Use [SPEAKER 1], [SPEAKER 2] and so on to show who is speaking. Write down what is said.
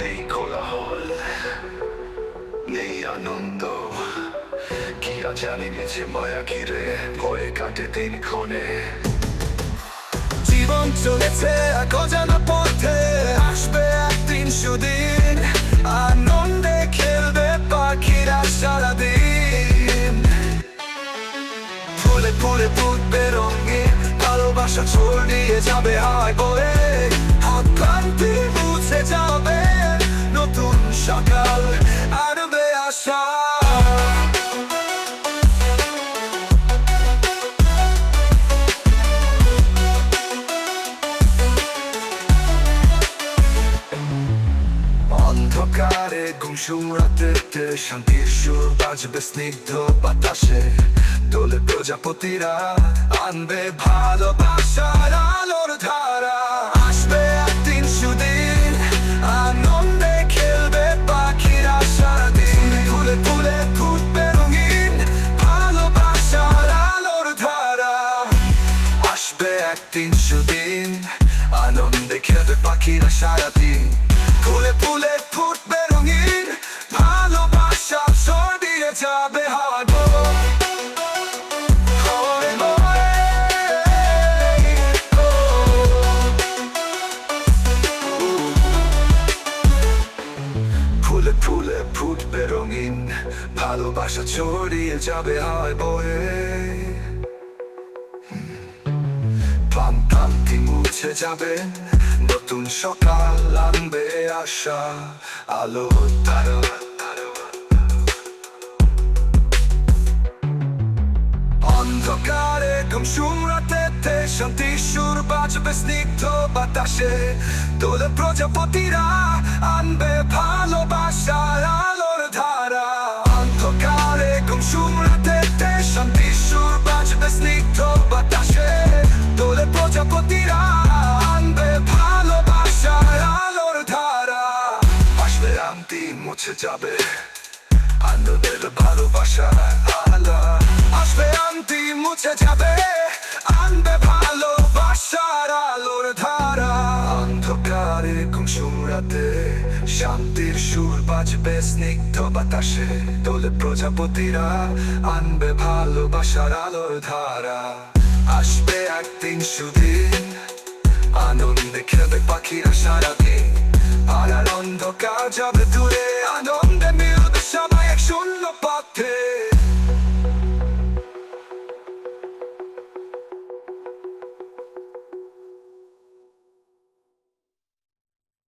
[SPEAKER 1] নেই কোলাহল নেই আনন্দ কি জানি গেছে মায়া ঘিরে ভয়ে কাটে দিন ক্ষণে জীবন চলেছে এক অজানা পথে আসবে একদিন সুদিন আনন্দে খেলবে পাখিরা সারাদিন ফুলে ফুলে ফুটবে রঙে ভালোবাসা ছড়িয়ে যাবে হায় বয়ে অন্ধকারে গুমসুম রাতে শান্তির সুর বাজবে স্নিগ্ধ বাতাসে। দোলে প্রজাপতিরা আনবে ভালোবাসার আলোর ধারা। আসবে একদিন সুদিন, আনন্দে খেলবে পাখিরা সারাদিন। ফুলে ফুলে ফুটবে রঙিন ভালোবাসার আলোর ধারা। আসবে একদিন সুদিন, আনন্দে খেলবে পাখিরা সারাদিন। ফুলে ফুলে যাবে হাত ফুলে ফুলে ফুটবে রঙিন ভালোবাসা ছড়িয়ে যাবে হয় বয়ে। ক্লান্তি মুছে যাবে, নতুন সকাল আনবে আশা, আলো তারা অন্ধকারে গুমসুম রাতেতে শান্তি সুর বাজবে স্নিগ্ধ বাতাসে দোলে প্রজাপতিরা আনবে ভালোবাসার আলোর ধারা অন্ধকারে গুমসুম রাতেতে শান্তি সুর বাজবে স্নিগ্ধ বাতাসে দোলে প্রজাপতিরা আনবে ভালোবাসার আলোর ধারা আসবে আন্তি মুছে যাবে আনন্দের ভালোবাসা শান্তির সুর বাজবে স্নিগ্ধ বাতাসে। দোলে প্রজাপতিরা আনবে ভালোবাসার আলোর ধারা। আসবে একদিন সুদিন, আনন্দে খেলবে পাখিরা সারাদিন। আর অন্ধকার যাবে দূরে।